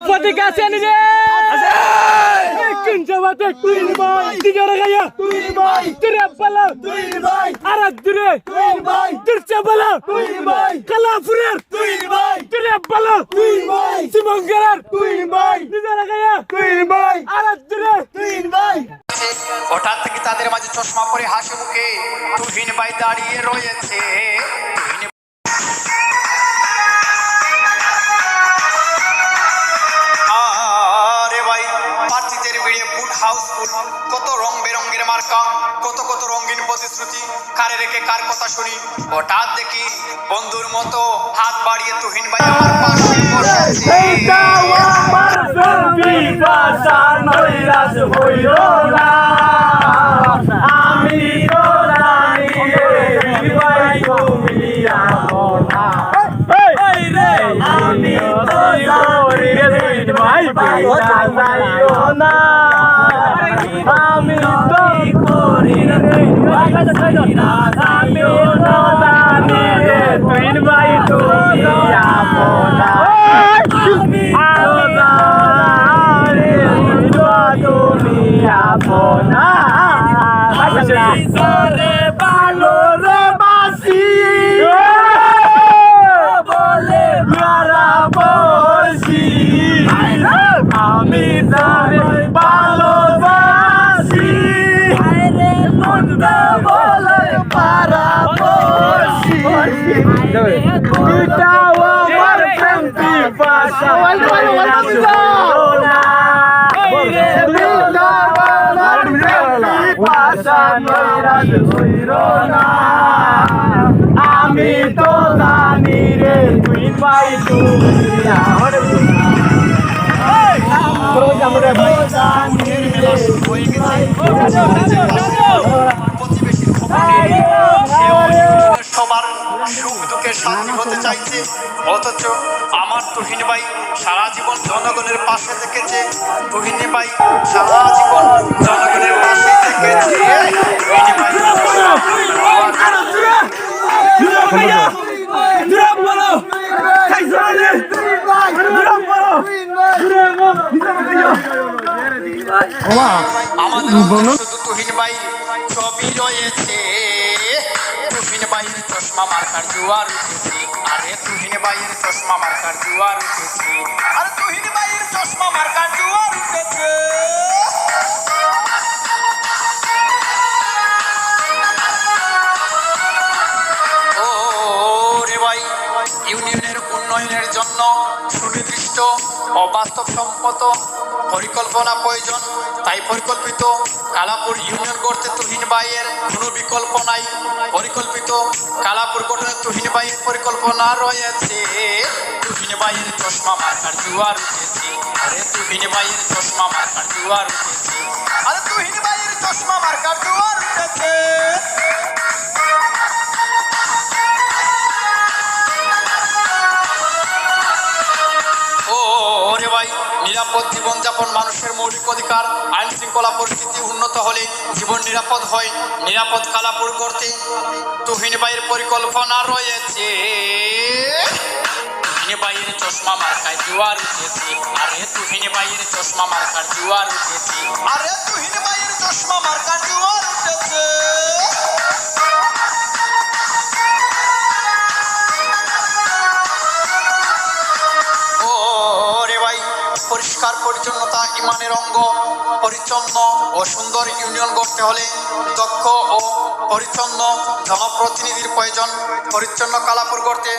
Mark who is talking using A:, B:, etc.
A: প্রতীক আছে নি রে কিনছে বাতে তুই ভাই দিগারে গায়া তুই ভাই তুরে পালা তুই ভাই আর দুরে তুই ভাই তিরছে বলা তুই ভাই কালাপুরের তুই ভাই তুরে পালা তুই ভাই শিবঙ্গরের তুই ভাই দিগারে গায়া তুই ভাই আর দুরে তুই ভাই
B: হঠাৎ থেকে তাদের মাঝে চশমা পরে হাসি মুখে তুহিন ভাই দাঁড়িয়ে রয়েছে কত রং বেরঙ্গের মার্কা, কত কত রঙিন প্রতিশ্রুতি, কারে রেখে কার কথা শুনি? হঠাৎ দেখি বন্ধুর মতো হাত বাড়িয়ে তুহিন ভাই আমার পাশে বসেছে।
A: আমি তো জানি রে তুই ভাই তুই আপনা আমি তো জানি তুমি আপনা সরে ভালো রে বাসি বলে মারা বসি আমি তারে ভালোবাসি মন্দ বলে পারা বসি এটাও আমার প্রেম পিপাসা আমি তো জানি রে তুই পাই তুই
B: প্রতিবেশীর খবর নিয়ে সবার সুখ দুঃখে সাথী হতে চাইছে। অথচ তুহিন সারা জীবন জনগণের পাশে থেকেছে ভাই সারা জীবন জনগণের পাশে থেকেছে আমাদের শুধু ভাই ছবি রয়েছে। চশমা মার্কার জুয়ার উঠেছে। আরে তুহিন ভাইয়ের চশমা মার্কার জুয়ার উঠেছে। আরে তুহিন ভাইয়ের চশমা মার্কার জুয়ার উঠেছে। ইউনিয়নের উন্নয়নের জন্য সুনির্দিষ্ট ও বাস্তবসম্মত পরিকল্পনা প্রয়োজন। তাই পরিকল্পিত কালাপুর ইউনিয়ন করতে তুহিন ভাইয়ের কোনো বিকল্প নাই। পরিকল্পিত কালাপুর কোটে তুহিন ভাইয়ের পরিকল্পনা রয়েছে। তুহিন ভাইয়ের চশমা মার্কার জুয়ার উঠেছে। আরে তুহিন ভাইয়ের চশমা মার্কার জুয়ার উঠেছে। আরে তুহিন ভাইয়ের চশমা মার্কার জুয়ার উঠেছে। নিরাপদ জীবনযাপন মানুষের মৌলিক অধিকার, আইন শৃঙ্খলা পরিস্থিতি উন্নত হলে জীবন নিরাপদ হয়। নিরাপদ কালাপুর করতে তুহিন ভাইয়ের পরিকল্পনা রয়েছে। ভাইয়ের চশমা মার্কায় জুয়ার উঠেছে। আরে ভাইয়ের চশমা মার্কার জুয়ার উঠেছে। পরিষ্কার পরিচ্ছন্নতা, ইমানের অঙ্গ, পরিচ্ছন্ন ও সুন্দর ইউনিয়ন গড়তে হলে দক্ষ ও পরিচ্ছন্ন জনপ্রতিনিধির প্রয়োজন। পরিচ্ছন্ন কালাপুর করতে